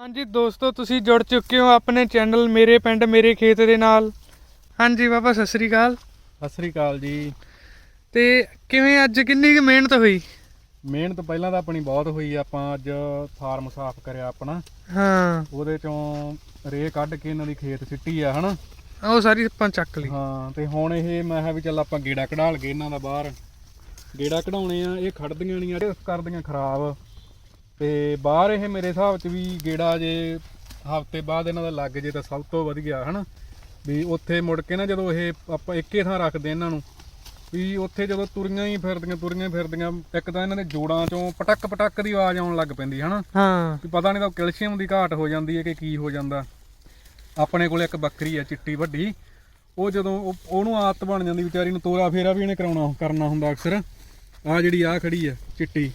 ਹਾਂਜੀ ਦੋਸਤੋ ਤੁਸੀਂ ਜੁੜ ਚੁੱਕੇ ਹੋ ਆਪਣੇ ਚੈਨਲ ਮੇਰੇ ਪਿੰਡ ਮੇਰੇ ਖੇਤ ਦੇ ਨਾਲ। ਹਾਂਜੀ ਬਾਬਾ ਸਤਿ ਸ੍ਰੀ ਅਕਾਲ। ਸਤਿ ਸ੍ਰੀ ਅਕਾਲ ਜੀ। ਤੇ ਕਿਵੇਂ ਅੱਜ ਕਿੰਨੀ ਕੁ ਮਿਹਨਤ ਹੋਈ? ਮਿਹਨਤ ਪਹਿਲਾਂ ਤਾਂ ਆਪਣੀ ਬਹੁਤ ਹੋਈ ਆਪਾਂ ਅੱਜ ਫਾਰਮ ਸਾਫ਼ ਕਰਿਆ ਆਪਣਾ। ਹਾਂ। ਉਹਦੇ ਚੋਂ ਰੇ ਕੱਢ ਕੇ ਇਹਨਾਂ ਦੀ ਖੇਤ ਸਿੱਟੀ ਆ ਹਨਾ? ਉਹ ਸਾਰੀ ਆਪਾਂ ਚੱਕ ਲਈ। ਹਾਂ ਤੇ ਹੁਣ ਇਹ ਮੈਂ ਕਿਹਾ ਵੀ ਚੱਲ ਆਪਾਂ ਗੇੜਾ ਕਢਾ ਲਗੇ ਇਹਨਾਂ ਦਾ ਬਾਹਰ। ਗੇੜਾ ਕਢਾਉਣੇ ਆ ਇਹ ਖੜਦੀਆਂ ਨਹੀਂ ਆ ਕਰਦੀਆਂ ਖਰਾਬ। ਤੇ ਬਾਹਰ ਇਹ ਮੇਰੇ ਹਿਸਾਬ 'ਚ ਵੀ ਗੇੜਾ ਜੇ ਹਫ਼ਤੇ ਬਾਅਦ ਇਹਨਾਂ ਦਾ ਲੱਗ ਜੇ ਤਾਂ ਸਭ ਤੋਂ ਵਧੀਆ ਹਨਾ? ਵੀ ਉੱਥੇ ਮੁੜ ਕੇ ਨਾ ਜਦੋਂ ਇਹ ਆਪਾਂ ਇੱਕੇ ਥਾਂ ਰੱਖਦੇ ਇਹਨਾਂ ਨੂੰ ਵੀ ਉੱਥੇ ਜਦੋਂ ਤੁਰੀਆਂ ਹੀ ਫਿਰਦੀਆਂ ਤੁਰੀਆਂ ਹੀ ਫਿਰਦੀਆਂ ਇੱਕ ਤਾਂ ਇਹਨਾਂ ਦੇ ਜੋੜਾਂ ਚੋਂ ਪਟਕ ਪਟਕ ਦੀ ਆਵਾਜ਼ ਆਉਣ ਲੱਗ ਪੈਂਦੀ ਹਨਾ? ਹਾਂ। ਵੀ ਪਤਾ ਨਹੀਂ ਤਾਂ ਕੈਲਸ਼ੀਅਮ ਦੀ ਘਾਟ ਹੋ ਜਾਂਦੀ ਹੈ ਕਿ ਕੀ ਹੋ ਜਾਂਦਾ। ਆਪਣੇ ਕੋਲ ਇੱਕ ਬੱਕਰੀ ਹੈ ਚਿੱਟੀ ਵੱਡੀ। ਉਹ ਜਦੋਂ ਉਹ- ਉਹਨੂੰ ਆਦਤ ਬਣ ਜਾਂਦੀ ਵਿਚਾਰੀ ਨੂੰ ਤੋਰਾ ਫੇਰਾ ਵੀ ਇਹਨੇ ਕਰਾਉਣਾ ਕਰਨਾ ਹੁੰਦਾ ਅਕਸਰ। ਆ ਜਿਹੜੀ ਆ ਖੜੀ ਹੈ ਚਿੱਟੀ।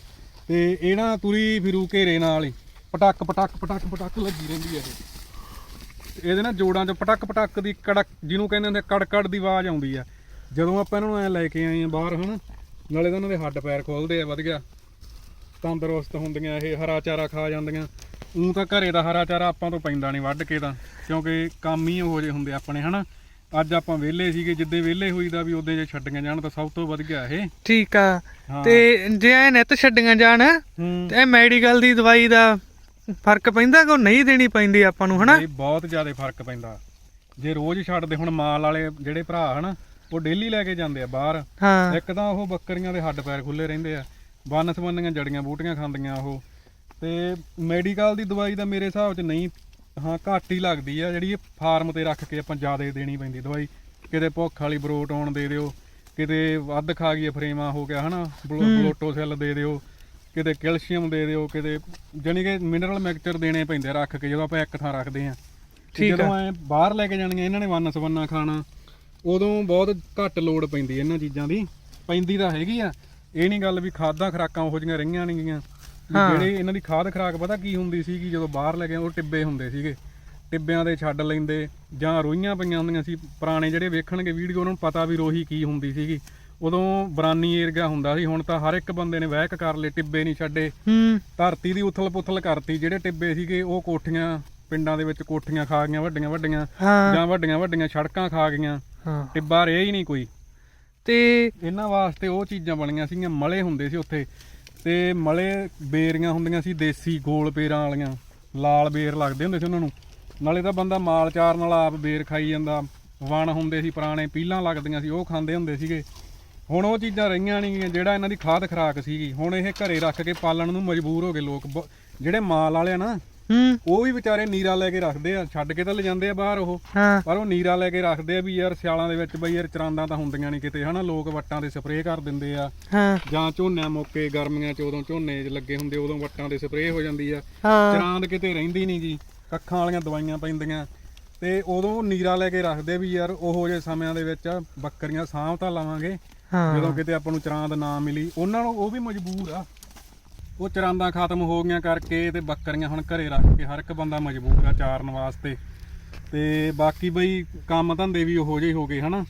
ਤੇ ਇਹ ਨਾ ਤੁਰੀ ਫਿਰੂ ਘੇਰੇ ਨਾਲ ਹੀ। ਪਟਕ ਪਟਕ ਪਟਕ ਪਟਕ ਲੱਗੀ ਰਹਿੰਦੀ ਹੈ ਇਹ। ਇਹਦੇ ਨਾ ਜੋੜਾਂ 'ਚ ਪਟਕ ਪਟਕ ਦੀ ਕੜਕ, ਜਿਹਨੂੰ ਕਹਿੰਦੇ ਹੁੰਦੇ ਕੜਕੜ ਦੀ ਆਵਾਜ਼ ਆਉਂਦੀ ਆ। ਜਦੋਂ ਆਪਾਂ ਇਹਨਾਂ ਨੂੰ ਐ ਲੈ ਕੇ ਆਏ ਆ ਬਾਹਰ ਹਨਾ, ਨਾਲੇ ਤਾਂ ਉਹਨਾਂ ਦੇ ਹੱਡ ਪੈਰ ਖੋਲਦੇ ਆ ਵਧੀਆ ਤੰਦਰੁਸਤ ਹੁੰਦੀਆਂ ਇਹ, ਹਰਾ ਚਾਰਾ ਖਾ ਜਾਂਦੀਆਂ। ਉਂ ਤਾਂ ਘਰੇ ਦਾ ਹਰਾ ਚਾਰਾ ਆਪਾਂ ਤੋਂ ਪੈਂਦਾ ਨਹੀਂ, ਵੱਢ ਕੇ ਤਾਂ। ਕਿਉਂਕਿ ਕੰਮ ਹੀ ਉਹੋ ਜਿਹੇ ਹੁੰਦੇ ਆਪਣੇ, ਹਨਾ। ਅੱਜ ਆਪਾਂ ਵਿਹਲੇ ਸੀਗੇ ਜਿੱਦੇ ਵਿਹਲੇ ਹੋਈਦਾ ਵੀ ਉਹਦੇ ਜੇ ਛੱਡੀਆਂ ਜਾਣ ਤਾਂ ਸਭ ਤੋਂ ਵਧੀਆ ਇਹ। ਠੀਕ ਆ। ਹਾਂ। ਤੇ ਜੇ ਐ ਨਿੱਤ ਛੱਡੀਆਂ ਜਾਣ ਹੂੰ। ਤੇ ਇਹ ਮੈਡੀਕਲ ਦੀ ਦਵਾਈ ਦਾ ਫ਼ਰਕ ਪੈਂਦਾ ਕਿ ਨਹੀਂ ਦੇਣੀ ਪੈਂਦੀ ਆਪਾਂ ਨੂੰ ਹਨਾ? ਇਹ ਬਹੁਤ ਜ਼ਿਆਦਾ ਫ਼ਰਕ ਪੈਂਦਾ। ਜੇ ਰੋਜ਼ ਛੱਡਦੇ ਹੁਣ ਮਾਲ ਵਾਲੇ ਜਿਹੜੇ ਭਰਾ ਹਨਾ ਉਹ ਡੇਲੀ ਲੈ ਕੇ ਜਾਂਦੇ ਆ ਬਾਹਰ। ਹਾਂ। ਇੱਕ ਤਾਂ ਉਹ ਬੱਕਰੀਆਂ ਦੇ ਹੱਡ ਪੈਰ ਖੁੱਲੇ ਰਹਿੰਦੇ ਆ। ਬੰਨ ਸਬੰਨੀਆਂ ਜੜੀਆਂ ਬੂਟੀਆਂ ਖਾਂਦੀਆਂ ਉਹ। ਤੇ ਮੈਡੀਕਲ ਦੀ ਦਵਾਈ ਤਾਂ ਮੇਰੇ ਹਿਸਾਬ 'ਚ ਨਹੀਂ ਹਾਂ ਘੱਟ ਹੀ ਲੱਗਦੀ ਆ। ਜਿਹੜੀ ਫਾਰਮ ਤੇ ਰੱਖ ਕੇ ਆਪਾਂ ਜ਼ਿਆਦਾ ਦੇਣੀ ਪੈਂਦੀ ਦਵਾਈ ਕਿਤੇ ਭੁੱਖ ਵਾਲੀ ਬਰੋਟੋਨ ਦੇ ਦਿਓ ਕਿਤੇ ਵੱਧ ਖਾ ਗਈ ਫਰੇਮਾ ਹੋ ਗਿਆ ਹਨਾ? ਬਲੋ- ਬਲੋਟੋ ਸੈੱਲ ਦੇ ਦਿਓ ਕਿਤੇ ਕੈਲਸ਼ੀਅਮ ਦੇ ਦਿਓ ਕਿਤੇ ਜਾਣੀ ਕਿ ਮਿਨਰਲ ਮਿਕਸਚਰ ਦੇਣੇ ਪੈਂਦੇ ਰੱਖ ਕੇ ਜਦੋਂ ਆਪਾਂ ਇੱਕ ਥਾਂ ਰੱਖਦੇ ਆ। ਜਦੋਂ ਐ ਬਾਹਰ ਲੈ ਕੇ ਜਾਣੀਆਂ ਇਹਨਾਂ ਨੇ ਵੰਨ ਸਵੰਨਾ ਖਾਣਾ ਉਦੋਂ ਬਹੁਤ ਘੱਟ ਲੋੜ ਪੈਂਦੀ ਇਹਨਾਂ ਚੀਜ਼ਾਂ ਦੀ। ਪੈਂਦੀ ਤਾਂ ਹੈਗੀ ਆ। ਇਹ ਨਹੀਂ ਗੱਲ ਵੀ ਖਾਦਾਂ ਖਰਾਕਾਂ ਉਹੋ ਜਿਹੀਆਂ ਰਹੀਆਂ ਨਹੀਂ ਗੀਆਂ ਵੀ ਹਾਂ। ਜਿਹੜੇ ਇਹਨਾਂ ਦੀ ਖਾਦ ਖਰਾਕ ਪਤਾ ਕੀ ਹੁੰਦੀ ਸੀਗੀ ਜਦੋਂ ਬਾਹਰ ਲੈ ਕੇ ਉਹ ਟਿੱਬੇ ਹੁੰਦੇ ਸੀਗੇ। ਟਿੱਬਿਆਂ ਦੇ ਛੱਡ ਲੈਂਦੇ ਜਾਂ ਰੋਈਆਂ ਪਈਆਂ ਹੁੰਦੀਆਂ ਸੀ। ਪੁਰਾਣੇ ਜਿਹੜੇ ਵੇਖਣਗੇ ਵੀਡੀਓ ਉਹਨਾਂ ਨੂੰ ਪਤਾ ਵੀ ਰੋਹੀ ਕੀ ਹੁੰਦੀ ਸੀਗੀ। ਉਦੋਂ ਬਰਾਨੀ ਏਰੀਆ ਹੁੰਦਾ ਸੀ ਹੁਣ ਤਾਂ ਹਰ ਇੱਕ ਬੰਦੇ ਨੇ ਵਹਿਕ ਕਰ ਲਏ ਟਿੱਬੇ ਨਹੀਂ ਛੱਡੇ। ਹੂੰ। ਧਰਤੀ ਦੀ ਉਥਲ ਪੁਥਲ ਕਰਤੀ ਜਿਹੜੇ ਟਿੱਬੇ ਸੀਗੇ ਉਹ ਕੋਠੀਆਂ ਪਿੰਡਾਂ ਦੇ ਵਿੱਚ ਕੋਠੀਆਂ ਖਾ ਗਈਆਂ ਵੱਡੀਆਂ ਵੱਡੀਆਂ ਜਾਂ ਵੱਡੀਆਂ ਵੱਡੀਆਂ ਸੜਕਾਂ ਖਾ ਗਈਆਂ। ਟਿੱਬਾ ਰਿਹਾ ਹੀ ਨਹੀਂ ਕੋਈ। ਤੇ ਇਹਨਾਂ ਵਾਸਤੇ ਉਹ ਚੀਜ਼ਾਂ ਬਣੀਆਂ ਸੀਗੀਆਂ ਮਲੇ ਹੁੰਦੇ ਸੀ ਉੱਥੇ। ਤੇ ਮਲੇ ਬੇਰੀਆਂ ਹੁੰਦੀਆਂ ਸੀ ਦੇਸੀ ਗੋਲ ਪੇਰਾਂ ਵਾਲੀਆਂ, ਲਾਲ ਬੇਰ ਲੱਗਦੇ ਹੁੰਦੇ ਸੀ ਉਹਨਾਂ ਨੂੰ। ਨਾਲੇ ਤਾਂ ਬੰਦਾ ਮਾਲ ਚਾਰ ਨਾਲ ਆਪ ਬੇਰ ਖਾਈ ਜਾਂਦਾ। ਵਣ ਹੁੰਦੇ ਸੀ, ਪੁਰਾਣੇ ਪੀਲਾਂ ਲੱਗਦੀਆਂ ਸੀ, ਉਹ ਖਾਂਦੇ ਹੁੰਦੇ ਸੀਗੇ। ਹੁਣ ਉਹ ਚੀਜ਼ਾਂ ਰਹੀਆਂ ਨਹੀਂ ਗੀਆਂ, ਜਿਹੜਾ ਇਹਨਾਂ ਦੀ ਖਾਦ ਖਰਾਕ ਸੀਗੀ। ਹੁਣ ਇਹ ਘਰੇ ਰੱਖ ਕੇ ਪਾਲਣ ਨੂੰ ਮਜਬੂਰ ਹੋ ਗਏ ਲੋਕ। ਬ- ਜਿਹੜੇ ਮਾਲ ਵਾਲੇ ਆ ਨਾ ਹੂੰ। ਉਹ ਵੀ ਵਿਚਾਰੇ ਨੀਰਾ ਲੈ ਕੇ ਰੱਖਦੇ ਆ ਛੱਡ ਕੇ ਤਾਂ ਲਿਜਾਂਦੇ ਆ ਬਾਹਰ ਉਹ। ਹਾਂ। ਪਰ ਉਹ ਨੀਰਾ ਲੈ ਕੇ ਰੱਖਦੇ ਆ ਵੀ ਯਾਰ ਸਿਆਲਾਂ ਦੇ ਵਿੱਚ ਬਈ ਯਾਰ ਚਰਾਂਦਾਂ ਤਾਂ ਹੁੰਦੀਆਂ ਨਹੀਂ ਕਿਤੇ ਹਨਾ? ਲੋਕ ਵੱਟਾਂ ਦੇ ਸਪਰੇਅ ਕਰ ਦਿੰਦੇ ਆ। ਹਾਂ। ਜਾਂ ਝੋਨਿਆਂ ਮੌਕੇ ਗਰਮੀਆਂ ਚ ਉਦੋਂ ਝੋਨੇ 'ਚ ਲੱਗੇ ਹੁੰਦੇ ਉਦੋਂ ਵੱਟਾਂ ਦੇ ਸਪਰੇਅ ਹੋ ਜਾਂਦੀ ਆ। ਚਰਾਂਦ ਕਿਤੇ ਰਹਿੰਦੀ ਨਹੀਂ ਜੀ ਕੱਖਾਂ ਵਾਲੀਆਂ ਦਵਾਈਆਂ ਪੈਂਦੀਆਂ। ਤੇ ਉਦੋਂ ਨੀਰਾ ਲੈ ਕੇ ਰੱਖਦੇ ਵੀ ਯਾਰ ਉਹੋ ਜਿਹੇ ਸਮਿਆਂ ਦੇ ਵਿੱਚ ਬੱਕਰੀਆਂ ਸਾਂਭ ਤਾਂ ਲਵਾਂਗੇ। ਜਦੋਂ ਕਿਤੇ ਆਪਾਂ ਨੂੰ ਚਰਾਂਦ ਨਾ ਮਿਲੀ ਉਹਨਾਂ ਨੂੰ ਉਹ ਵੀ ਮਜਬੂਰ ਆ। ਉਹ ਚਰਾਂਦਾਂ ਖਤਮ ਹੋ ਗਈਆਂ ਕਰਕੇ ਤੇ ਬੱਕਰੀਆਂ ਹੁਣ ਘਰੇ ਰੱਖ ਕੇ ਹਰ ਇੱਕ ਬੰਦਾ ਮਜਬੂਰ ਆ ਚਾਰਨ ਵਾਸਤੇ। ਤੇ ਬਾਕੀ ਬਈ ਕੰਮ ਧੰਦੇ ਵੀ ਉਹੋ ਜਿਹੇ ਹੋ ਗਏ, ਹਨਾ?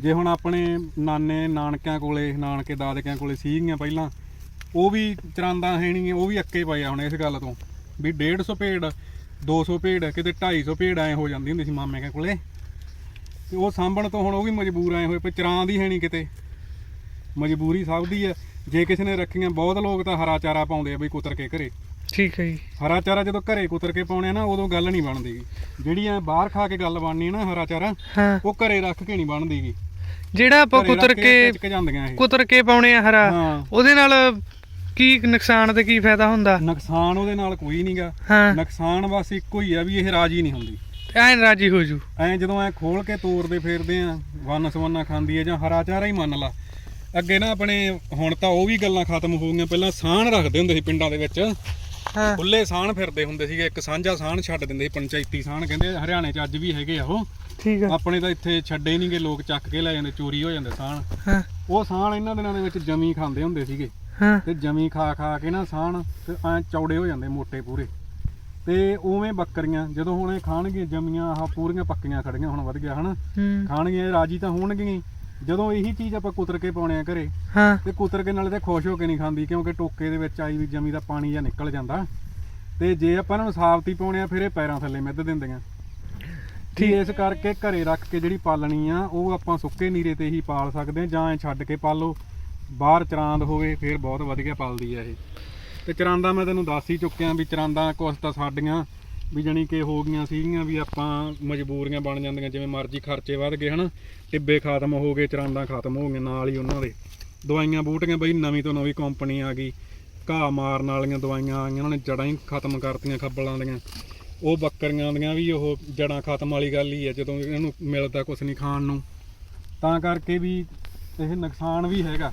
ਜੇ ਹੁਣ ਆਪਣੇ ਨਾਨੇ ਨਾਨਕਿਆਂ ਕੋਲੇ, ਨਾਨਕੇ ਦਾਦਕਿਆਂ ਕੋਲੇ ਸੀਗੀਆਂ ਪਹਿਲਾਂ, ਉਹ ਵੀ ਚਰਾਂਦਾ ਹੈ ਨਹੀਂ ਉਹ ਵੀ ਅੱਕੇ ਪਏ ਆ ਹੁਣ ਇਸ ਗੱਲ ਤੋਂ। ਵੀ 150 ਭੇਡ 200 ਭੇਡ, ਕਿਤੇ 250 ਭੇਡ ਐ ਹੋ ਜਾਂਦੀ ਹੁੰਦੀ ਸੀ ਮਾਮੇ ਕੇ ਕੋਲੇ। ਤੇ ਉਹ ਸਾਂਭਣ ਤੋਂ ਹੁਣ ਉਹ ਵੀ ਮਜਬੂਰ ਆਏ ਹੋਏ ਪਏ ਚਰਾਂ ਦੀ ਹੈ ਨਹੀਂ ਕਿਤੇ। ਮਜਬੂਰੀ ਸਭ ਦੀ ਹੈ ਜੇ ਕਿਸੇ ਨੇ ਰੱਖੀਆਂ ਬਹੁਤ ਲੋਕ ਤਾਂ ਹਰਾ ਚਾਰਾ ਪਾਉਂਦੇ ਆ ਬਈ ਕੁਤਰ ਕੇ ਘਰੇ। ਠੀਕ ਹੈ ਜੀ। ਹਰਾ ਚਾਰਾ ਜਦੋਂ ਘਰੇ ਕੁਤਰ ਕੇ ਪਾਉਣੇ ਆ ਨਾ ਉਦੋਂ ਗੱਲ ਨਹੀਂ ਬਣਦੀ। ਗੀ। ਜਿਹੜੀ ਐ ਬਾਹਰ ਖਾ ਕੇ ਗੱਲ ਬਣਨੀ ਨਾ ਹਰਾ ਚਾਰਾ ਹਾਂ। ਉਹ ਘਰੇ ਰੱਖ ਕੇ ਨਹੀਂ ਬਣਦੀ ਗੀ। ਜਿਹੜਾ ਆਪਾਂ ਕੁਤਰ ਕੇ ਕੁਤਰ ਕੇ ਪਾਉਣੇ ਆ ਹਰਾ ਉਹਦੇ ਨਾਲ ਕੀ ਨੁਕਸਾਨ ਤੇ ਕੀ ਫਾਇਦਾ ਹੁੰਦਾ? ਨੁਕਸਾਨ ਉਹਦੇ ਨਾਲ ਕੋਈ ਨਹੀਂਗਾ ਨੁਕਸਾਨ ਬਸ ਇੱਕੋ ਹੀ ਆ ਵੀ ਇਹ ਰਾਜੀ ਨਹੀਂ ਹੁੰਦੀ। ਐਨ ਰਾਜੀ ਹੋ ਜੂ। ਐ ਜਦੋਂ ਐ ਖੋਲ ਕੇ ਤੋਰਦੇ ਫੇਰਦੇ ਆ ਵੰਨ ਸਵੰਨਾ ਖਾਂਦੀ ਐ ਜਾਂ ਹਰਾ ਚਾਰਾ ਹੀ ਮੰਨ ਲਾ। ਅੱਗੇ ਨਾ ਆਪਣੇ ਹੁਣ ਤਾਂ ਉਹ ਵੀ ਗੱਲਾਂ ਖਤਮ ਹੋ ਗਈਆਂ। ਪਹਿਲਾਂ ਸਾਣ ਰੱਖਦੇ ਹੁੰਦੇ ਸੀ ਪਿੰਡਾਂ ਦੇ ਵਿੱਚ। ਹਾਂ। ਖੁੱਲੇ ਸਾਣ ਫਿਰਦੇ ਹੁੰਦੇ ਸੀਗੇ। ਇੱਕ ਸਾਂਝਾ ਸਾਣ ਛੱਡ ਦਿੰਦੇ ਸੀ ਪੰਚਾਇਤੀ ਸਾਣ ਕਹਿੰਦੇ ਹਰਿਆਣੇ 'ਚ ਅੱਜ ਵੀ ਹੈਗੇ ਆ ਉਹ। ਠੀਕ ਆ। ਆਪਣੇ ਤਾਂ ਇੱਥੇ ਛੱਡੇ ਹੀ ਨਹੀਂਗੇ ਲੋਕ ਚੱਕ ਕੇ ਲੈ ਜਾਂਦੇ ਚੋਰੀ ਹੋ ਜਾਂਦੇ ਸਾਣ ਹਾਂ। ਉਹ ਸਾਣ ਇਹਨਾਂ ਦਿਨਾਂ ਦੇ ਵਿੱਚ ਜਮੀ ਖਾਂਦੇ ਹੁੰਦੇ ਸੀਗੇ। ਹਾਂ। ਤੇ ਜਮੀ ਖਾ ਖਾ ਕੇ ਨਾ ਸਾਣ ਤੇ ਐ ਚੌੜੇ ਹੋ ਜਾਂਦੇ ਮੋਟੇ ਪੂਰੇ। ਤੇ ਉਵੇਂ ਬੱਕਰੀਆਂ ਜਦੋਂ ਹੁਣ ਇਹ ਖਾਣਗੀਆਂ ਜਮੀਆਂ ਆਹ ਪੂਰੀਆਂ ਪੱਕੀਆਂ ਖੜੀਆਂ ਹੁਣ ਵਧ ਗਿਆ ਹਨਾ। ਇਹ ਰਾਜੀ ਤਾਂ ਹੋਣਗੀਆਂ ਹੀ। ਜਦੋਂ ਇਹੀ ਚੀਜ਼ ਆਪਾਂ ਕੁਤਰ ਕੇ ਪਾਉਣੇ ਆ ਘਰੇ ਹਾਂ। ਤੇ ਕੁਤਰ ਕੇ ਨਾਲੇ ਤੇ ਖੁਸ਼ ਹੋ ਕੇ ਨਹੀਂ ਖਾਂਦੀ ਕਿਉਂਕਿ ਟੋਕੇ ਦੇ ਵਿੱਚ ਆਈ ਵੀ ਜਮੀ ਦਾ ਪਾਣੀ ਜਾਂ ਨਿਕਲ ਜਾਂਦਾ। ਤੇ ਜੇ ਆਪਾਂ ਇਹਨਾਂ ਨੂੰ ਸਾਫਤੀ ਪਾਉਣੇ ਆ ਫਿਰ ਇਹ ਪੈਰਾਂ ਥੱਲੇ ਮਿੱਧ ਦਿੰਦੀਆਂ। ਠੀਕ। ਇਸ ਕਰਕੇ ਘਰੇ ਰੱਖ ਕੇ ਜਿਹੜੀ ਪਾਲਣੀ ਆ ਉਹ ਆਪਾਂ ਸੁੱਕੇ ਨੀਰੇ ਤੇ ਹੀ ਪਾਲ ਸਕਦੇ ਆ ਜਾਂ ਛੱਡ ਕੇ ਪਾਲੋ ਬਾਹਰ ਚਰਾਂਦ ਹੋਵੇ ਫਿਰ ਬਹੁਤ ਵਧੀਆ ਪਲਦੀ ਆ ਇਹ। ਤੇ ਚਰਾਂਦਾ ਮੈਂ ਤੈਨੂੰ ਦੱਸ ਹੀ ਚੁੱਕਿਆ ਵੀ ਚਰਾਂਦਾ ਕੁਛ ਤਾਂ ਸਾਡੀਆਂ ਵੀ ਜਾਣੀ ਕਿ ਹੋ ਗਈਆਂ ਸੀਗੀਆਂ ਵੀ ਆਪਾਂ ਮਜਬੂਰੀਆਂ ਬਣ ਜਾਂਦੀਆਂ, ਜਿਵੇਂ ਮਰਜ਼ੀ ਖਰਚੇ ਵੱਧ ਗਏ ਹਨਾ, ਟਿੱਬੇ ਖਤਮ ਹੋ ਗਏ, ਚਰਾਂਦਾ ਖਤਮ ਹੋ ਗਈਆਂ ਨਾਲ ਹੀ ਉਹਨਾਂ ਦੇ। ਦਵਾਈਆਂ ਬੂਟੀਆਂ ਬਈ, ਨਵੀਂ ਤੋਂ ਨਵੀਂ ਕੰਪਨੀ ਆ ਗਈ, ਘਾਹ ਮਾਰਨ ਵਾਲੀਆਂ ਦਵਾਈਆਂ ਆਈਆਂ ਉਹਨਾਂ ਨੇ ਜੜਾਂ ਹੀ ਖਤਮ ਕਰਤੀਆਂ ਖੱਬਲਾਂ ਦੀਆਂ। ਉਹ ਬੱਕਰੀਆਂ ਦੀਆਂ ਵੀ ਉਹ ਜੜਾਂ ਖਤਮ ਵਾਲੀ ਗੱਲ ਹੀ ਹੈ ਜਦੋਂ ਇਹਨਾਂ ਨੂੰ ਮਿਲਦਾ ਕੁਝ ਨਹੀਂ ਖਾਣ ਨੂੰ। ਤਾਂ ਕਰਕੇ ਵੀ ਇਹ ਨੁਕਸਾਨ ਵੀ ਹੈਗਾ।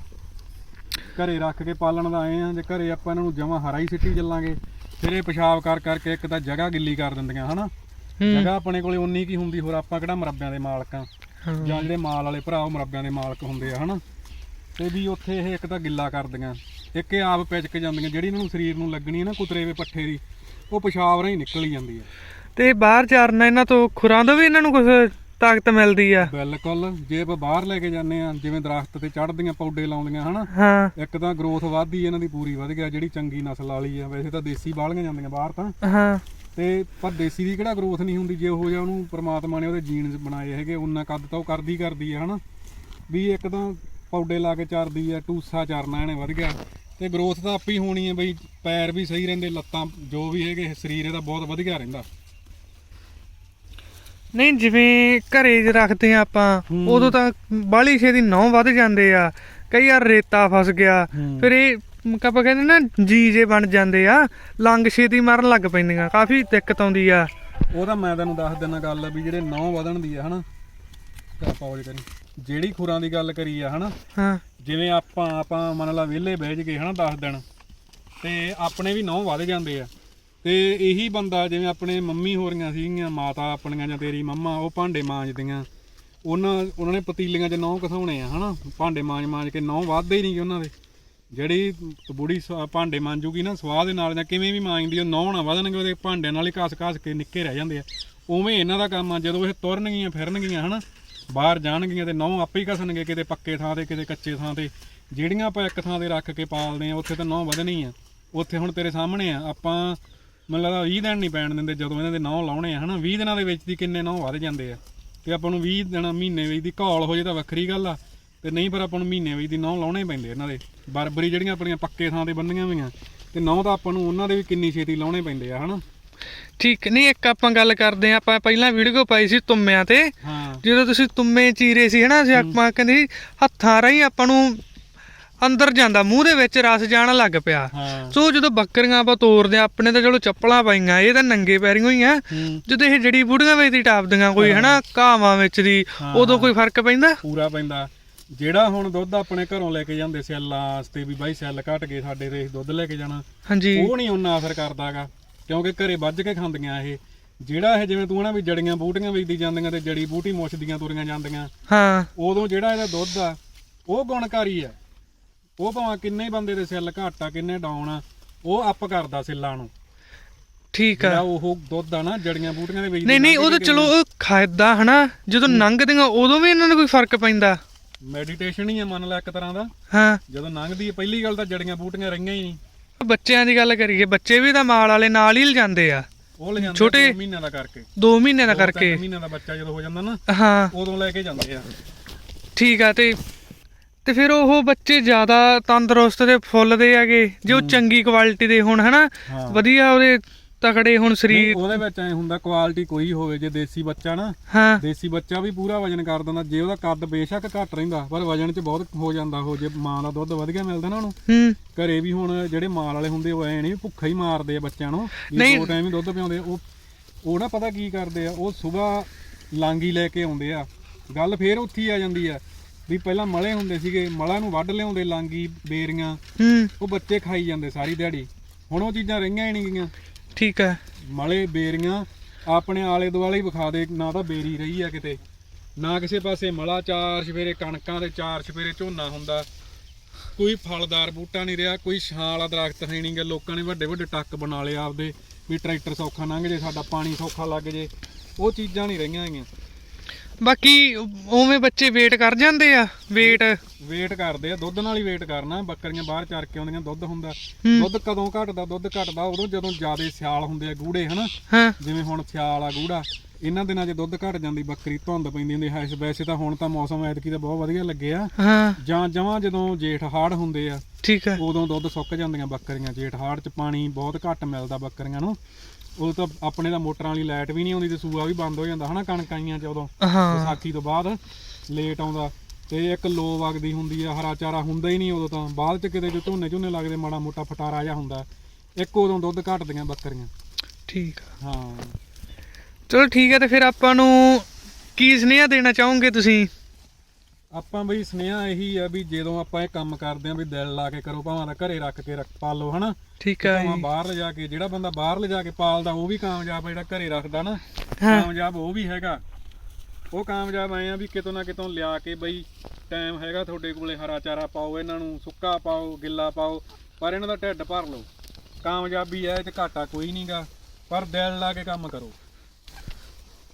ਘਰੇ ਰੱਖ ਕੇ ਪਾਲਣ ਦਾ ਆਏ ਆ, ਜੇ ਘਰੇ ਆਪਾਂ ਇਹਨਾਂ ਨੂੰ ਜਮਾ ਹਰਾ ਹੀ ਸਿੱਟੀ ਚੱਲਾਂਗੇ ਫਿਰ ਇਹ ਪਿਸ਼ਾਬ ਕਰ ਕਰਕੇ ਇੱਕ ਤਾਂ ਜਗ੍ਹਾ ਗਿੱਲੀ ਕਰ ਦਿੰਦੀਆਂ ਹਨਾ? ਜਗ੍ਹਾ ਆਪਣੇ ਕੋਲੇ ਉਨੀ ਕੀ ਹੁੰਦੀ ਹੋਰ ਆਪਾਂ ਕਿਹੜਾ ਮਰੱਬਿਆਂ ਦੇ ਮਾਲਕ ਆ। ਜਾਂ ਜਿਹੜੇ ਮਾਲ ਵਾਲੇ ਭਰਾ ਉਹ ਮਰੱਬਿਆਂ ਦੇ ਮਾਲਕ ਹੁੰਦੇ ਆ ਹਨਾ? ਤੇ ਵੀ ਉੱਥੇ ਇਹ ਇੱਕ ਤਾਂ ਗਿੱਲਾ ਕਰਦੀਆਂ ਇੱਕ ਇਹ ਆਪ ਪਿਚਕ ਜਾਂਦੀਆਂ ਜਿਹੜੀ ਇਹਨਾਂ ਨੂੰ ਸਰੀਰ ਨੂੰ ਲੱਗਣੀ ਹੈ ਨਾ ਕੁਤਰੇ ਵੇ ਪੱਠੇ ਦੀ ਉਹ ਪਿਸ਼ਾਬ ਰਾਹੀਂ ਨਿਕਲ ਹੀ ਜਾਂਦੀ ਹੈ ਤੇ ਬਾਹਰ ਚਾਰਨਾ ਇਹਨਾਂ ਤੋਂ ਖੁਰਾਂ ਤੋਂ ਵੀ ਇਹਨਾਂ ਨੂੰ ਕੁਝ ਤਾਕਤ ਮਿਲਦੀ ਆ। ਬਿਲਕੁਲ ਜੇ ਆਪਾਂ ਬਾਹਰ ਲੈ ਕੇ ਜਾਂਦੇ ਆ ਜਿਵੇਂ ਦਰਖਤ ਤੇ ਚੜ੍ਹਦੀਆਂ ਪੌਡੇ ਲਾਉਂਦੀਆਂ ਹਨਾ? ਹਾਂ। ਇੱਕ ਤਾਂ ਗਰੋਥ ਵੱਧਦੀ ਇਹਨਾਂ ਦੀ ਪੂਰੀ ਵਧ ਗਿਆ ਜਿਹੜੀ ਚੰਗੀ ਨਸਲ ਵਾਲੀ ਆ ਵੈਸੇ ਤਾਂ ਦੇਸੀ ਬਾਲੀਆਂ ਜਾਂਦੀਆਂ ਬਾਹਰ ਤਾਂ। ਹਾਂ। ਤੇ ਪਰ ਦੇਸੀ ਦੀ ਕਿਹੜਾ ਗਰੋਥ ਨਹੀਂ ਹੁੰਦੀ ਜੇ ਉਹ ਜਿਹਾ ਉਹਨੂੰ ਪ੍ਰਮਾਤਮਾ ਨੇ ਉਹਦੇ ਜੀਨਸ ਬਣਾਏ ਹੈਗੇ ਉਹਨਾਂ ਕੱਦ ਤਾਂ ਉਹ ਕਰਦੀ ਕਰਦੀ ਹੈ ਹਨਾ? ਵੀ ਇੱਕ ਤਾਂ ਪੌਡੇ ਲਾ ਕੇ ਚਰਦੀ ਆ ਟੂਸਾ ਚਰਨਾ ਇਹਨੇ ਵਧ ਗਿਆ। ਤੇ ਗਰੋਥ ਤਾਂ ਆਪੇ ਹੀ ਹੋਣੀ ਹੈ ਬਈ ਪੈਰ ਵੀ ਸਹੀ ਰਹਿੰਦੇ ਲੱਤਾਂ ਜੋ ਵੀ ਹੈਗੇ ਸਰੀਰ ਇਹਦਾ ਬਹੁਤ ਵਧੀਆ ਰਹਿੰਦਾ। ਨਹੀਂ ਜਿਵੇਂ ਘਰੇ ਜ ਰੱਖਦੇ ਆ ਆਪਾਂ। ਉਦੋਂ ਤਾਂ ਬਾਲੀ ਛੇਤੀ ਨੌ ਵੱਧ ਜਾਂਦੇ ਆ। ਕਈ ਵਾਰ ਰੇਤਾ ਫਸ ਗਿਆ। ਫਿਰ ਇਹ ਆਪਾਂ ਕਹਿੰਦੇ ਨਾ ਜੀ ਜੇ ਬਣ ਜਾਂਦੇ ਆ ਲੰਗ ਛੇਤੀ ਮਾਰਨ ਲੱਗ ਪੈਂਦੀਆਂ। ਕਾਫੀ ਦਿੱਕਤ ਆਉਂਦੀ ਆ। ਉਹ ਤਾਂ ਮੈਂ ਤੈਨੂੰ ਦੱਸ ਦਿੰਦਾ ਗੱਲ ਵੀ ਜਿਹੜੇ ਨੌ ਵਧਣ ਦੀ ਆ ਹਨਾ? ਤਾਂ ਪੌਜ ਕਰੀ। ਜਿਹੜੀ ਖੁਰਾਂ ਦੀ ਗੱਲ ਕਰੀ ਆ ਹਨਾ? ਹਾਂ। ਜਿਵੇਂ ਆਪਾਂ ਆਪਾਂ ਮੰਨ ਲਾ ਵਿਹਲੇ ਬਹਿ ਜਗੇ ਹਨਾ 10 ਦਿਨ। ਤੇ ਆਪਣੇ ਵੀ ਨੌ ਵਧ ਜਾਂਦੇ ਆ। ਤੇ ਇਹੀ ਬੰਦਾ ਜਿਵੇਂ ਆਪਣੇ ਮੰਮੀ ਹੋ ਰਹੀਆਂ ਸੀਗੀਆਂ, ਮਾਤਾ ਆਪਣੀਆਂ ਜਾਂ ਤੇਰੀ ਮੰਮਾ, ਉਹ ਭਾਂਡੇ ਮਾਂਜਦੀਆਂ। ਉਹਨਾਂ ਉਹਨਾਂ ਨੇ ਪਤੀਲੀਆਂ 'ਚ ਨੌ ਘਸਾਉਣੇ ਆ, ਹਨਾ? ਭਾਂਡੇ ਮਾਂਜ ਮਾਂਜ ਕੇ ਨੌ ਵੱਧਦੇ ਹੀ ਨਹੀਂਗੇ ਉਹਨਾਂ ਦੇ। ਜਿਹੜੀ ਬੁੜੀ ਸ- ਭਾਂਡੇ ਮਾਂਜੂਗੀ ਨਾ ਸਵਾਹ ਦੇ ਨਾਲ ਜਾਂ ਕਿਵੇਂ ਵੀ ਮਾਂਜਦੀ, ਉਹ ਨੌ ਨਾ ਵਧਣਗੇ, ਉਹਦੇ ਭਾਂਡਿਆਂ ਨਾਲ ਹੀ ਘਸ-ਘਸ ਕੇ ਨਿੱਕੇ ਰਹਿ ਜਾਂਦੇ ਆ। ਉਵੇਂ ਇਹਨਾਂ ਦਾ ਕੰਮ ਆ, ਜਦੋਂ ਇਹ ਤੁਰਨਗੀਆਂ, ਫਿਰਨਗੀਆਂ, ਹਨਾ? ਬਾਹਰ ਜਾਣਗੀਆਂ ਤੇ ਨੌ ਆਪੇ ਹੀ ਘਸਣਗੇ, ਕਿਤੇ ਪੱਕੇ ਥਾਂ ਤੇ, ਕਿਤੇ ਕੱਚੇ ਥਾਂ ਤੇ। ਜਿਹੜੀਆਂ ਆਪਾਂ ਇੱਕ ਥਾਂ ਤੇ ਰੱਖ ਕੇ ਪਾਲਦੇ ਆ, ਉੱਥੇ ਤਾਂ ਨੌ ਵਧਣੀ ਆ। ਉੱਥੇ ਹੁਣ ਤੇਰੇ ਸਾਹਮਣੇ ਆ, ਆਪਾਂ ਮੈਨੂੰ ਲੱਗਦਾ 20 ਦਿਨ ਨਹੀਂ ਪੈਣ ਦਿੰਦੇ ਜਦੋਂ ਇਹਨਾਂ ਦੇ ਨੌ ਲਾਉਣੇ ਆ ਹਨਾ? 20 ਦਿਨਾਂ ਦੇ ਵਿੱਚ ਦੀ ਕਿੰਨੇ ਨੌ ਵੱਧ ਜਾਂਦੇ ਆ। ਤੇ ਆਪਾਂ ਨੂੰ 20 ਦਿਨ ਮਹੀਨੇ ਵਿੱਚ ਦੀ ਘੌਲ ਹੋ ਜੇ ਤਾਂ ਵੱਖਰੀ ਗੱਲ ਆ। ਤੇ ਨਹੀਂ ਪਰ ਆਪਾਂ ਨੂੰ ਮਹੀਨੇ ਵਿੱਚ ਦੀ ਨੌ ਲਾਉਣੇ ਪੈਂਦੇ ਇਹਨਾਂ ਦੇ। ਬਰਬਰੀ ਜਿਹੜੀਆਂ ਆਪਣੀਆਂ ਪੱਕੇ ਥਾਂ ਤੇ ਬੰਨੀਆਂ ਹੋਈਆਂ ਤੇ ਨੌ ਤਾਂ ਆਪਾਂ ਨੂੰ ਉਹਨਾਂ ਦੇ ਵੀ ਕਿੰਨੀ ਛੇਤੀ ਲਾਉਣੇ ਪੈਂਦੇ ਆ ਹਨਾ? ਠੀਕ ਨਹੀਂ ਇੱਕ ਆਪਾਂ ਗੱਲ ਕਰਦੇ ਆ ਆਪਾਂ ਪਹਿਲਾਂ ਵੀਡੀਓ ਪਾਈ ਸੀ ਤੁੰਮਿਆਂ ਤੇ। ਜਦੋਂ ਤੁਸੀਂ ਤੁੰਮੇ ਚੀਰੇ ਸੀ ਹਨਾ ਅਸੀਂ ਆਪਾਂ ਕਹਿੰਦੇ ਸੀ ਹੱਥਾਂ ਰਾਹੀਂ ਆਪਾਂ ਨੂੰ ਅੰਦਰ ਜਾਂਦਾ ਮੂੰਹ ਦੇ ਵਿੱਚ ਰਸ ਜਾਣ ਲੱਗ ਪਿਆ। ਸੋ ਜਦੋਂ ਬੱਕਰੀਆਂ ਆਪਾਂ ਤੋਰਦੇ ਆ ਆਪਣੇ ਤਾਂ ਚਲੋ ਚੱਪਲਾਂ ਪਾਈਆਂ ਇਹ ਤਾਂ ਨੰਗੇ ਪੈਰੀਆਂ ਹੀ। ਆ ਜਦੋਂ ਇਹ ਜੜੀ ਬੂੜੀਆਂ ਵਿੱਚ ਦੀ ਟਾਪਦੀਆਂ ਕੋਈ ਹਨਾ ਘਾਵਾਂ ਵਿੱਚ ਦੀ ਉਦੋਂ ਕੋਈ ਫ਼ਰਕ ਪੈਂਦਾ? ਪੂਰਾ ਪੈਂਦਾ। ਜਿਹੜਾ ਹੁਣ ਦੁੱਧ ਆਪਣੇ ਘਰੋਂ ਲੈ ਕੇ ਜਾਂਦੇ ਸੈੱਲਾਂ ਵਾਸਤੇ ਵੀ ਬਾਈ ਸੈੱਲ ਘਟ ਗਏ ਸਾਡੇ ਤੇ ਦੁੱਧ ਲੈ ਕੇ ਜਾਣਾ। ਹਾਂਜੀ। ਉਹ ਨਹੀਂ ਉਹਨਾਂ ਅਸਰ ਕਰਦਾਗਾ ਕਿਉਂਕਿ ਘਰੇ ਵੱਜ ਕੇ ਖਾਂਦੀਆਂ ਇਹ। ਜਿਹੜਾ ਇਹ ਜਿਵੇਂ ਤੂੰ ਨਾ ਵੀ ਜੜੀਆਂ ਬੂਟੀਆਂ ਵੇਚਦੀ ਜਾਂਦੀਆਂ ਤੇ ਜੜੀ ਬੂਟੀ ਮੁੱਛਦੀਆਂ ਤੁਰੀਆਂ ਜਾਂਦੀਆਂ। ਹਾਂ। ਉਦੋਂ ਜਿਹੜਾ ਇਹਦਾ ਦੁੱਧ ਆ ਉਹ ਗੁਣਕਾਰੀ ਆ। ਉਹ ਭਾਵੇਂ ਕਿੰਨੇ ਬੰਦੇ ਦੇ ਸੈੱਲ ਘੱਟ ਆ ਕਿੰਨੇ ਡਾਊਨ ਆ ਉਹ ਅਪ ਕਰਦਾ ਸੈੱਲਾਂ ਨੂੰ। ਠੀਕ ਆ। ਜਿਹੜਾ ਉਹ ਦੁੱਧ ਆ ਨਾ ਜੜੀਆਂ ਬੂਟੀਆਂ ਦੇ ਵਿੱਚ ਨਹੀਂ ਨਹੀਂ ਉਹ ਤਾਂ ਚਲੋ ਉਹ ਖਾਇਦਾ ਹਨਾ ਜਦੋਂ ਲੰਘਦੀਆਂ ਉਦੋਂ ਵੀ ਇਹਨਾਂ ਨੂੰ ਕੋਈ ਫ਼ਰਕ ਪੈਂਦਾ। ਮੈਡੀਟੇਸ਼ਨ ਹੀ ਆ ਮੰਨ ਲੈ ਇੱਕ ਤਰ੍ਹਾਂ ਦਾ। ਹਾਂ। ਜਦੋਂ ਲੰਘਦੀ ਹੈ ਪਹਿਲੀ ਗੱਲ ਤਾਂ ਜੜੀਆਂ ਬੂਟੀਆਂ ਰਹੀਆਂ ਹੀ ਨਹੀਂ। ਬੱਚਿਆਂ ਦੀ ਗੱਲ ਕਰੀਏ ਬੱਚੇ ਵੀ ਤਾਂ ਮਾਲ ਵਾਲੇ ਨਾਲ ਹੀ ਲਿਜਾਂਦੇ ਆ। ਉਹ ਲੈ ਜਾਂਦੇ ਛੋਟੇ- ਮਹੀਨਿਆਂ ਦਾ ਕਰਕੇ। 2 ਮਹੀਨੇ ਦਾ ਕਰਕੇ। ਮਹੀਨਿਆਂ ਦਾ ਬੱਚਾ ਜਦੋਂ ਹੋ ਜਾਂਦਾ ਨਾ ਹਾਂ। ਉਦੋਂ ਲੈ ਕੇ ਜਾਂਦੇ ਆ। ਠੀਕ ਆ ਤੇ ਤੇ ਫਿਰ ਉਹ ਬੱਚੇ ਜ਼ਿਆਦਾ ਤੰਦਰੁਸਤ ਤੇ ਫੁੱਲਦੇ ਹੈਗੇ ਜੇ ਉਹ ਚੰਗੀ ਕੁਆਲਿਟੀ ਦੇ ਹੋਣ ਹਨਾ? ਹਾਂ। ਵਧੀਆ ਉਹਦੇ ਤਕੜੇ ਹੁਣ ਨਹੀਂ, ਸਰੀਰ। ਉਹਦੇ ਵਿੱਚ ਐ ਹੁੰਦਾ ਕੁਆਲਿਟੀ ਕੋਈ ਹੋਵੇ ਜੇ ਦੇਸੀ ਬੱਚਾ ਨਾ ਹਾਂ। ਦੇਸੀ ਬੱਚਾ ਵੀ ਪੂਰਾ ਵਜਨ ਕਰ ਦਿੰਦਾ ਜੇ ਉਹਦਾ ਕੱਦ ਬੇਸ਼ੱਕ ਘੱਟ ਰਹਿੰਦਾ ਪਰ ਵਜਨ 'ਚ ਬਹੁਤ ਹੋ ਜਾਂਦਾ ਉਹ ਜੇ ਮਾਂ ਦਾ ਦੁੱਧ ਵਧੀਆ ਮਿਲਦਾ ਨਾ ਉਹਨੂੰ। ਹੂੰ। ਘਰੇ ਵੀ ਹੁਣ ਜਿਹੜੇ ਮਾਲ ਵਾਲੇ ਹੁੰਦੇ ਉਹ ਐ ਨਹੀਂ ਭੁੱਖਾ ਹੀ ਮਾਰਦੇ ਆ ਬੱਚਿਆਂ ਨੂੰ ਨਹੀਂ। ਦੋ ਟਾਈਮ ਹੀ ਦੁੱਧ ਪਿਆਉਂਦੇ ਆ। ਉਹ ਉਹ ਨਾ ਪਤਾ ਕੀ ਕਰਦੇ ਆ ਉਹ ਸਵੇਰ ਲਾਂਗੀ ਲੈ ਕੇ ਆਉਂਦੇ ਆ ਗੱਲ ਫੇਰ ਉੱਥੇ ਹੀ ਆ ਜਾਂਦੀ ਆ। ਵੀ ਪਹਿਲਾਂ ਮਲੇ ਹੁੰਦੇ ਸੀਗੇ ਮਲਾਂ ਨੂੰ ਵੱਢ ਲਿਆਉਂਦੇ ਲਾਂਗੀ ਬੇਰੀਆਂ। ਹੂੰ। ਉਹ ਬੱਚੇ ਖਾਈ ਜਾਂਦੇ ਸਾਰੀ ਦਿਹਾੜੀ। ਹੁਣ ਉਹ ਚੀਜ਼ਾਂ ਰਹੀਆਂ ਹੀ ਨਹੀਂ ਗਈਆਂ। ਠੀਕ ਆ ਮਲੇ ਬੇਰੀਆਂ ਆਪਣੇ ਆਲੇ ਦੁਆਲੇ ਹੀ ਵਿਖਾ ਦੇ ਨਾ ਤਾਂ ਬੇਰੀ ਰਹੀ ਆ ਕਿਤੇ। ਨਾ ਕਿਸੇ ਪਾਸੇ ਮਲਾ ਚਾਰ ਸਵੇਰੇ ਕਣਕਾਂ ਦੇ ਚਾਰ ਸਵੇਰੇ ਝੋਨਾ ਹੁੰਦਾ। ਕੋਈ ਫਲਦਾਰ ਬੂਟਾ ਨਹੀਂ ਰਿਹਾ ਕੋਈ ਛਾਂ ਵਾਲਾ ਦਰਖਤ ਹੈ ਨਹੀਂਗਾ ਲੋਕਾਂ ਨੇ ਵੱਡੇ ਵੱਡੇ ਟੱਕ ਬਣਾ ਲਏ ਆਪਦੇ ਵੀ ਟਰੈਕਟਰ ਸੌਖਾ ਲੰਘ ਜੇ ਸਾਡਾ ਪਾਣੀ ਸੌਖਾ ਲੱਗ ਜੇ। ਉਹ ਚੀਜ਼ਾਂ ਨਹੀਂ ਰਹੀਆਂ ਹੈਗੀਆਂ। ਬਾਕੀ ਉਵੇਂ ਬੱਚੇ ਵੇਟ ਕਰ ਜਾਂਦੇ ਆ ਵੇਟ ਵੇਟ ਕਰਦੇ ਆ ਦੁੱਧ ਨਾਲ ਹੀ ਵੇਟ ਕਰਨਾ ਬੱਕਰੀਆਂ ਬਾਹਰ ਚਰ ਕੇ ਆਉਂਦੀਆਂ ਦੁੱਧ ਹੁੰਦਾ। ਹੂੰ। ਦੁੱਧ ਕਦੋਂ ਘਟਦਾ ਦੁੱਧ ਘਟਦਾ ਉਦੋਂ ਜਦੋਂ ਜ਼ਿਆਦੇ ਸਿਆਲ ਹੁੰਦੇ ਆ ਗੂੜੇ ਹਨਾ? ਹਾਂ। ਜਿਵੇਂ ਹੁਣ ਸਿਆਲ ਆ ਗੂੜਾ ਇਹਨਾਂ ਦਿਨਾਂ 'ਚ ਦੁੱਧ ਘਟ ਜਾਂਦੀ ਬੱਕਰੀ ਧੁੰਦ ਪੈਂਦੀ ਹੁੰਦੀ ਹੈ ਵੈਸੇ ਤਾਂ ਹੁਣ ਤਾਂ ਮੌਸਮ ਐਤਕੀ ਤਾਂ ਬਹੁਤ ਵਧੀਆ ਲੱਗਿਆ ਹਾਂ। ਜਾਂ ਜਮਾਂ ਜਦੋਂ ਜੇਠ ਹਾੜ ਹੁੰਦੇ ਆ ਠੀਕ ਆ। ਉਦੋਂ ਦੁੱਧ ਸੁੱਕ ਜਾਂਦੀਆਂ ਬੱਕਰੀਆਂ ਜੇਠ ਹਾੜ 'ਚ ਪਾਣੀ ਬਹੁਤ ਘੱਟ ਮਿਲਦਾ ਬੱਕਰੀਆਂ ਨੂੰ। ਉਦੋਂ ਤਾਂ ਆਪਣੇ ਦਾ ਮੋਟਰਾਂ ਵਾਲੀ ਲਾਈਟ ਵੀ ਨਹੀਂ ਆਉਂਦੀ ਤੇ ਸੂਆ ਵੀ ਬੰਦ ਹੋ ਜਾਂਦਾ ਹਨਾ ਕਣਕਾਈਆਂ 'ਚ ਉਦੋਂ। ਹਾਂ। ਵਿਸਾਖੀ ਤੋਂ ਬਾਅਦ ਲੇਟ ਆਉਂਦਾ। ਤੇ ਇੱਕ ਲੋ ਵਗਦੀ ਹੁੰਦੀ ਆ ਹਰਾ ਚਾਰਾ ਹੁੰਦਾ ਹੀ ਨਹੀਂ ਉਦੋਂ ਤਾਂ। ਬਾਅਦ 'ਚ ਕਿਤੇ ਜੋ ਝੋਨੇ ਝੋਨੇ ਲੱਗਦੇ ਮਾੜਾ ਮੋਟਾ ਫਟਾਰਾ ਜਿਹਾ ਹੁੰਦਾ। ਇੱਕ ਉਦੋਂ ਦੁੱਧ ਘਟਦੀਆਂ ਬੱਕਰੀਆਂ। ਠੀਕ ਆ। ਹਾਂ। ਚਲੋ ਠੀਕ ਹੈ ਤੇ ਫਿਰ ਆਪਾਂ ਨੂੰ ਕੀ ਸੁਨੇਹਾ ਦੇਣਾ ਚਾਹੋਗੇ ਤੁਸੀਂ? ਆਪਾਂ ਬਈ ਸੁਨੇਹਾ ਇਹੀ ਆ ਵੀ ਜਦੋਂ ਆਪਾਂ ਇਹ ਕੰਮ ਕਰਦੇ ਆਂ ਵੀ ਦਿਲ ਲਾ ਕੇ ਕਰੋ ਭਾਵੇਂ ਤਾਂ ਘਰੇ ਰੱਖ ਕੇ ਰੱਖ ਪਾਲੋ ਹਨਾ? ਠੀਕ ਆ ਭਾਵੇਂ ਬਾਹਰ ਲਿਜਾ ਕੇ ਜਿਹੜਾ ਬੰਦਾ ਬਾਹਰ ਲਿਜਾ ਕੇ ਪਾਲਦਾ ਉਹ ਵੀ ਕਾਮਯਾਬ ਆ ਜਿਹੜਾ ਘਰੇ ਰੱਖਦਾ ਨਾ ਹਾਂ। ਕਾਮਯਾਬ ਉਹ ਵੀ ਹੈਗਾ। ਉਹ ਕਾਮਯਾਬ ਆਏ ਆ ਵੀ ਕਿਤੋਂ ਨਾ ਕਿਤੋਂ ਲਿਆ ਕੇ ਬਈ ਟਾਈਮ ਹੈਗਾ ਤੁਹਾਡੇ ਕੋਲੇ ਹਰਾ ਚਾਰਾ ਪਾਓ ਇਹਨਾਂ ਨੂੰ ਸੁੱਕਾ ਪਾਓ ਗਿੱਲਾ ਪਾਓ ਪਰ ਇਹਨਾਂ ਦਾ ਢਿੱਡ ਭਰ ਲਓ। ਕਾਮਯਾਬੀ ਹੈ ਇਹ 'ਚ ਘਾਟਾ ਕੋਈ ਨਹੀਂਗਾ ਪਰ ਦਿਲ ਲਾ ਕੇ ਕੰਮ ਕਰੋ।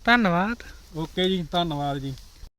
ਧੰਨਵਾਦ। ਓਕੇ ਜੀ ਧੰਨਵਾਦ ਜੀ।